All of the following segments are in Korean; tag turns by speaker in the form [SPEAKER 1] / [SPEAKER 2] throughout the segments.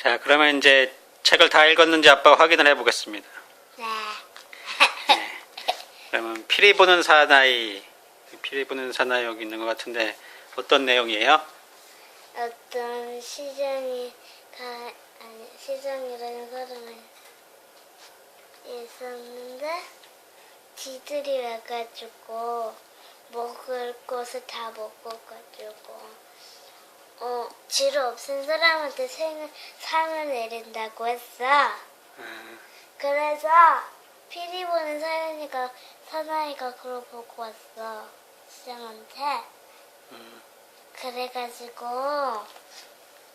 [SPEAKER 1] 자, 그러면 이제 책을 다 읽었는지 아빠가 확인을 해보겠습니다.
[SPEAKER 2] 네.
[SPEAKER 1] 그러면 피리 부는 사나이, 피리 부는 사나이 여기 있는 것 같은데 어떤 내용이에요?
[SPEAKER 2] 어떤 시장이 가 아니 시장이라는 사람이 있었는데 지들이 와가지고 먹을 것을 다 먹고 가지고 어 지를 없앤 사람한테 생을 상을 내린다고 했어.
[SPEAKER 1] 음,
[SPEAKER 2] 그래서 피리 보는 사연이가 사나이가 그걸 보고 왔어 시장한테.
[SPEAKER 1] 음,
[SPEAKER 2] 그래가지고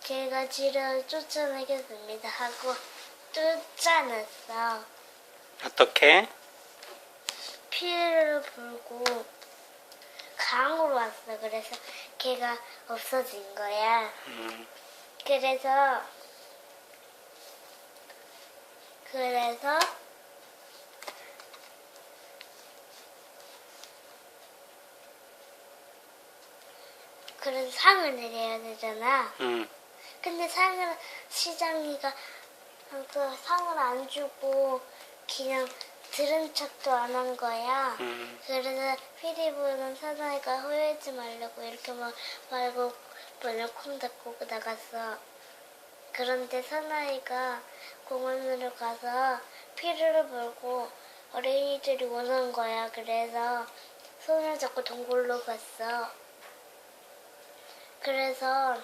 [SPEAKER 2] 걔가 지를 쫓아내겠습니다 하고 쫓아냈어.
[SPEAKER 1] 어떻게?
[SPEAKER 2] 피해를 불고 강으로 왔어. 그래서 걔가 없어진 거야.
[SPEAKER 1] 음,
[SPEAKER 2] 그래서 그래서 그런 상을 내려야 되잖아.
[SPEAKER 1] 음,
[SPEAKER 2] 근데 상을 시장이가 그 상을 안 주고 그냥 들은 척도 안 한 거야.
[SPEAKER 1] 음,
[SPEAKER 2] 그래서 피리 부는 사나이가 후회하지 말라고 이렇게 막 말고 문을 콩 닫고 나갔어. 그런데 사나이가 공원으로 가서 피리를 불고 어린이들이 오는 거야. 그래서 손을 잡고 동굴로 갔어. 그래서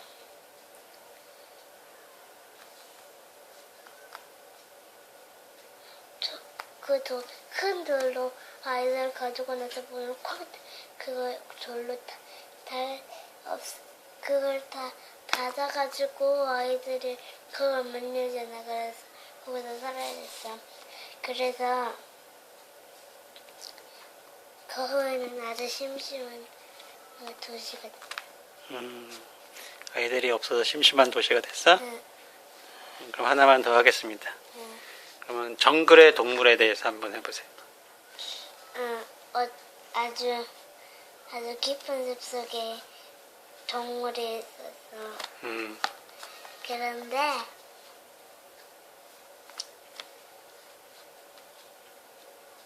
[SPEAKER 2] 그큰 돌로 아이들 가지고 나서 문을 쾅 그걸 돌로 다, 다 없, 그걸 다 닫아가지고 아이들이 그걸 못 열잖아 그래서 거기서 살아야 됐어 그래서 그 후에는 아주 심심한 그 도시가
[SPEAKER 1] 음. 아이들이 없어서 심심한 도시가 됐어?
[SPEAKER 2] 응,
[SPEAKER 1] 그럼 하나만 더 하겠습니다.
[SPEAKER 2] 응,
[SPEAKER 1] 그러면 정글의 동물에 대해서 한번 해보세요.
[SPEAKER 2] 응, 어, 아주 아주 깊은 숲 속에 동물이 있었어
[SPEAKER 1] 음,
[SPEAKER 2] 그런데